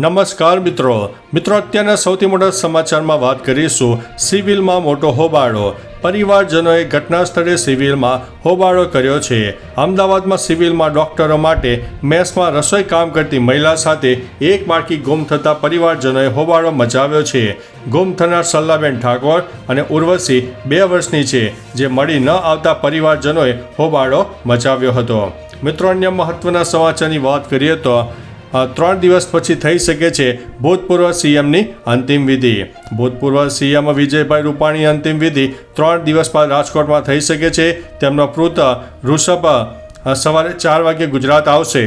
નમસ્કાર મિત્રો. મિત્રો, અત્યારના સૌથી મોટા સમાચારમાં વાત કરીશું સિવિલમાં મોટો હોબાળો. પરિવારજનોએ ઘટના સ્થળે સિવિલમાં હોબાળો કર્યો છે. અમદાવાદમાં સિવિલમાં ડોક્ટરો માટે મેસમાં રસોઈ કામ કરતી મહિલા સાથે એક બાળકી ગુમ થતા પરિવારજનોએ હોબાળો મચાવ્યો છે. ગુમ થનાર સલ્લાબેન ઠાકોર અને ઉર્વશી બે વર્ષની છે, જે મળી ન આવતા પરિવારજનોએ હોબાળો મચાવ્યો હતો. મિત્રો, અન્ય મહત્વના સમાચારની વાત કરીએ તો ત્રણ દિવસ પછી થઈ શકે છે ભૂતપૂર્વ સીએમની અંતિમ વિધિ. ભૂતપૂર્વ સીએમ વિજયભાઈ રૂપાણી અંતિમ વિધિ ત્રણ દિવસ બાદ રાજકોટમાં થઈ શકે છે. તેમનો પુત્ર ઋષભ સવારે ચાર વાગે ગુજરાત આવશે.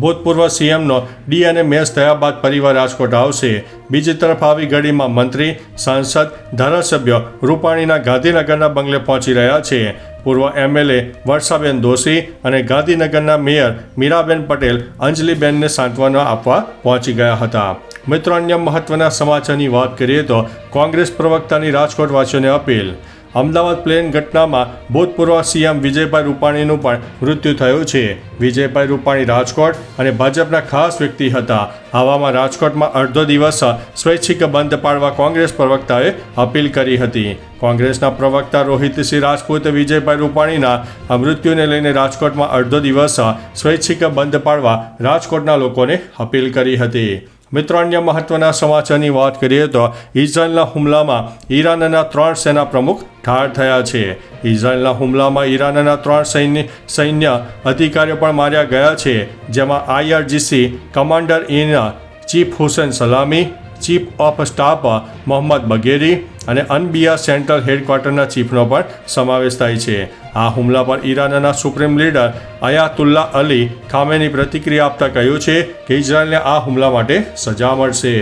ભૂતપૂર્વ સીએમનો ડીએનએ મેચ થયા બાદ પરિવાર રાજકોટ આવશે. બીજી તરફ આવી ઘડીમાં મંત્રી, સાંસદ, ધારાસભ્ય રૂપાણીના ગાંધીનગરના બંગલે પહોંચી રહ્યા છે. પૂર્વ એમએલએ વર્ષાબેન દોશી અને ગાંધીનગરના મેયર મીરાબેન પટેલ અંજલિબેનને સાંત્વના આપવા પહોંચી ગયા હતા. મિત્રો, અન્ય મહત્વના સમાચારની વાત કરીએ તો કોંગ્રેસ પ્રવક્તાની રાજકોટવાસીઓને અપીલ. અમદાવાદ પ્લેન ઘટનામાં ભૂતપૂર્વ સીએમ વિજયભાઈ રૂપાણીનું પણ મૃત્યુ થયું છે. વિજયભાઈ રૂપાણી રાજકોટ અને ભાજપના ખાસ વ્યક્તિ હતા. આવામાં રાજકોટમાં અડધો દિવસ સ્વૈચ્છિક બંધ પાડવા કોંગ્રેસ પ્રવક્તાએ અપીલ કરી હતી. કોંગ્રેસના પ્રવક્તા રોહિતસિંહ રાજપૂતે વિજયભાઈ રૂપાણીના મૃત્યુને લઈને રાજકોટમાં અડધો દિવસ સ્વૈચ્છિક બંધ પાડવા રાજકોટના લોકોને અપીલ કરી હતી. મિત્રો, અન્ય મહત્વના સમાચારની વાત કરીએ તો ઇઝરાયલના હુમલામાં ઈરાનના ત્રણ સેના પ્રમુખ ઠાર થયા છે. ઇઝરાયલના હુમલામાં ઈરાનના ત્રણ સૈન્ય સૈન્ય અધિકારીઓ પણ માર્યા ગયા છે, જેમાં IRGC commander in chief Hossein Salami, chief of staff Mohammad Bagheri અને અનબિયા સેન્ટ્રલ હેડક્વાર્ટરના ચીફનો પણ સમાવેશ થાય છે. આ હુમલા પર ઈરાનના supreme leader Ayatollah Ali Khamenei પ્રતિક્રિયા આપતા કહ્યું છે કે ઇઝરાયલને આ હુમલા માટે સજા મળશે.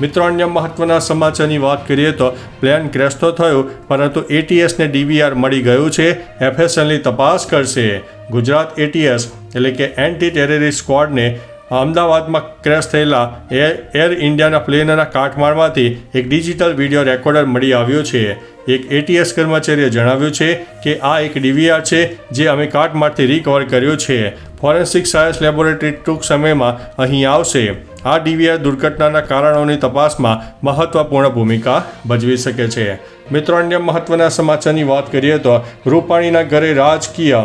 મિત્રો, અન્ય મહત્વના સમાચારની વાત કરીએ તો પ્લેન ક્રેશ તો થયું, પરંતુ એટીએસને ડીવીઆર મળી ગયું છે. એફએસએલની તપાસ કરશે. ગુજરાત એટીએસ એટલે કે એન્ટી ટેરરિસ્ટ સ્ક્વોડને અમદાવાદમાં ક્રેશ થયેલા એર એર ઇન્ડિયાના પ્લેનના કાટમાળમાંથી એક ડિજિટલ વીડિયો રેકોર્ડર મળી આવ્યો છે. એક એટીએસ કર્મચારીએ જણાવ્યું છે કે આ એક ડીવીઆર છે જે અમે કાટમાળથી રિકવર કર્યો છે. ફોરેન્સિક સાયન્સ લેબોરેટરી ટૂંક સમયમાં અહીં આવશે. આ ડીવીઆર દુર્ઘટનાના કારણોની તપાસમાં મહત્વપૂર્ણ ભૂમિકા ભજવી શકે છે. મિત્રો, અન્ય મહત્વના સમાચારની વાત કરીએ તો રૂપાણીના ઘરે રાજકીય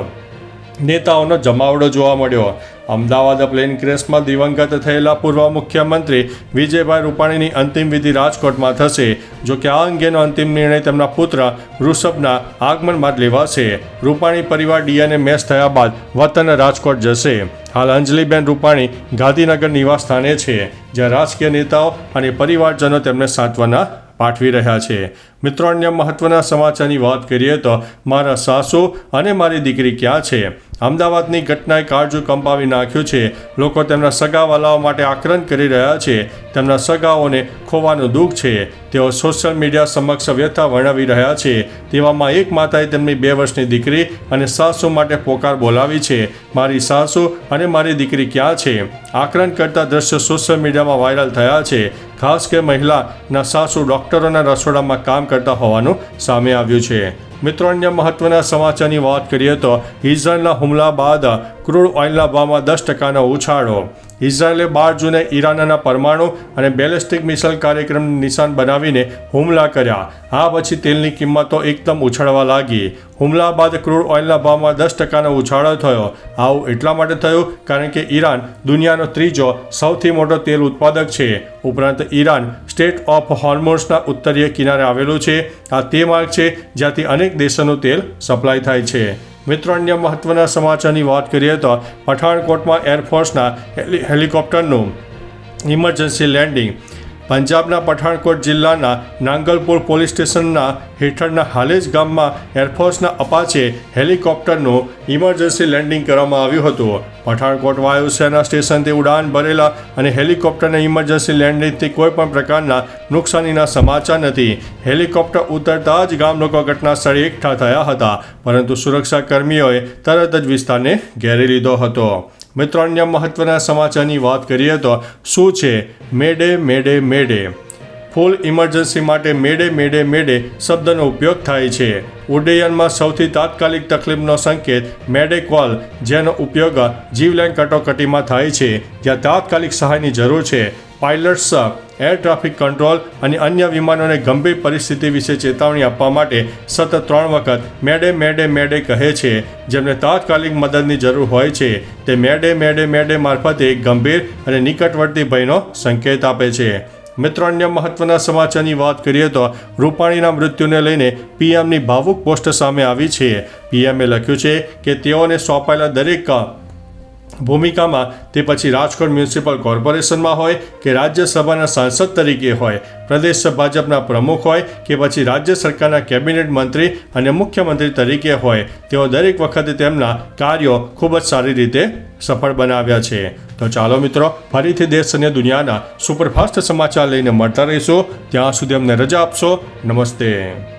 નેતાઓનો જમાવડો જોવા મળ્યો. અમદાવાદ પ્લેન ક્રેશમાં દિવંગત થયેલા પૂર્વ મુખ્યમંત્રી વિજયભાઈ રૂપાણીની અંતિમ વિધિ રાજકોટમાં થશે, જો કે આ અંગેનો અંતિમ નિર્ણય તેમના પુત્ર ઋષભના આગમન બાદ લેવાશે. રૂપાણી પરિવાર ડીએનએ મેચ થયા બાદ વતન રાજકોટ જશે. હાલ અંજલિબેન રૂપાણી ગાંધીનગર નિવાસ સ્થાને છે, જ્યાં રાજકીય નેતાઓ અને પરિવારજનો તેમને સાંત્વના પાઠવી રહ્યા છે. મિત્રો, અન્ય મહત્વના સમાચારની વાત કરીએ તો, મારા સાસુ અને મારી દીકરી ક્યાં છે? અમદાવાદની ઘટનાએ કાળજુ કંપાવી નાખ્યું છે. લોકો તેમના સગાવાલાઓ માટે આક્રંદ કરી રહ્યા છે. તેમના સગાઓને ખોવાનું દુઃખ છે. તેઓ સોશિયલ મીડિયા સમક્ષ વ્યથા વર્ણવી રહ્યા છે. તેવામાં એક માતાએ તેમની બે વર્ષની દીકરી અને સાસુ માટે પોકાર બોલાવી છે. મારી સાસુ અને મારી દીકરી ક્યાં છે? આક્રંદ કરતા દ્રશ્યો સોશિયલ મીડિયામાં વાયરલ થયા છે. ખાસ કે મહિલાના સાસુ ડૉક્ટરોના રસોડામાં કામ કરતા હોવાનું સામે આવ્યું છે. મિત્રો, અન્ય મહત્વના સમાચારની વાત કરીએ તો ઇઝરાયલના હુમલા બાદ ક્રૂડ ઓઇલના ભાવમાં દસ ટકાનો ઉછાળો. ઇઝરાયેલે બાર જૂને ઈરાનના પરમાણુ અને બેલેસ્ટિક મિસાઇલ કાર્યક્રમને નિશાન બનાવીને હુમલા કર્યા. આ પછી તેલની કિંમતો એકદમ ઉછળવા લાગી. હુમલા બાદ ક્રૂડ ઓઇલના ભાવમાં દસ ટકાનો ઉછાળો થયો. આવું એટલા માટે થયું કારણ કે ઈરાન દુનિયાનો ત્રીજો સૌથી મોટો તેલ ઉત્પાદક છે. ઉપરાંત ઈરાન સ્ટેટ ઓફ હોર્મોન્સના ઉત્તરીય કિનારે આવેલું છે. આ તે માર્ગ છે જ્યાંથી અનેક દેશોનું તેલ સપ્લાય થાય છે. મિત્રો અન્ય મહત્વના સમાચારની વાત કરીએ તો પઠાણકોટમાં એરફોર્સના હેલિકોપ્ટરનું ઇમરજન્સી લેન્ડિંગ પંજાબના પઠાણકોટ જિલ્લાના નાંગલપુર પોલીસ સ્ટેશનના હેઠળના હાલેજ ગામમાં એરફોર્સના અપાચે હેલિકોપ્ટરનું ઇમરજન્સી લેન્ડિંગ કરવામાં આવ્યું હતું. પઠાણકોટ વાયુસેના સ્ટેશનથી ઉડાન ભરેલા અને હેલિકોપ્ટરના ઇમરજન્સી લેન્ડિંગથી કોઈ પણ પ્રકારના નુકસાનીના સમાચાર નથી. હેલિકોપ્ટર ઉતરતા જ ગામ લોકો ઘટના સ્થળે એકઠા થયા હતા, પરંતુ સુરક્ષાકર્મીઓએ તરત જ વિસ્તારને ઘેરી લીધો હતો. મિત્રો, અન્ય મહત્વના સમાચારની વાત કરીએ તો શું છે? મેડે મેડે મેડે. ફૂલ ઇમરજન્સી માટે મેડે મેડે મેડે શબ્દનો ઉપયોગ થાય છે. ઉડ્ડયનમાં સૌથી તાત્કાલિક તકલીફનો સંકેત મેડે કોલ, જેનો ઉપયોગ જીવલેણ કટોકટીમાં થાય છે. જ્યાં તાત્કાલિક સહાયની જરૂર છે. પાયલટ્સ એર ટ્રાફિક કંટ્રોલ અને અન્ય વિમાનોને ગંભીર પરિસ્થિતિ વિશે ચેતવણી આપવા માટે સતત ત્રણ વખત મેડે મેડે મેડે કહે છે. જેમને તાત્કાલિક મદદની જરૂર હોય છે, તે મેડે મેડે મેડે મારફતે ગંભીર અને નિકટવર્તી ભયનો સંકેત આપે છે. મિત્રો, અન્ય મહત્વના સમાચારની વાત કરીએ તો રૂપાણીના મૃત્યુને લઈને પીએમની ભાવુક પોસ્ટ સામે આવી છે. પીએમએ લખ્યું છે કે તેઓને સોંપાયેલા દરેક ભૂમિકામાં તે પછી રાજકોટ મ્યુનિસિપલ કોર્પોરેશનમાં હોય કે રાજ્યસભાના સાંસદ તરીકે હોય, પ્રદેશ ભાજપના પ્રમુખ હોય કે પછી રાજ્ય સરકારના કેબિનેટ મંત્રી અને મુખ્યમંત્રી તરીકે હોય, તેઓ દરેક વખતે તેમના કાર્યો ખૂબ જ સારી રીતે સફળ બનાવ્યા છે. તો ચાલો મિત્રો, ફરીથી દેશ અને દુનિયાના સુપરફાસ્ટ સમાચાર લઈને મળતા રહીશું. ત્યાં સુધી અમને રજા આપશો. નમસ્તે.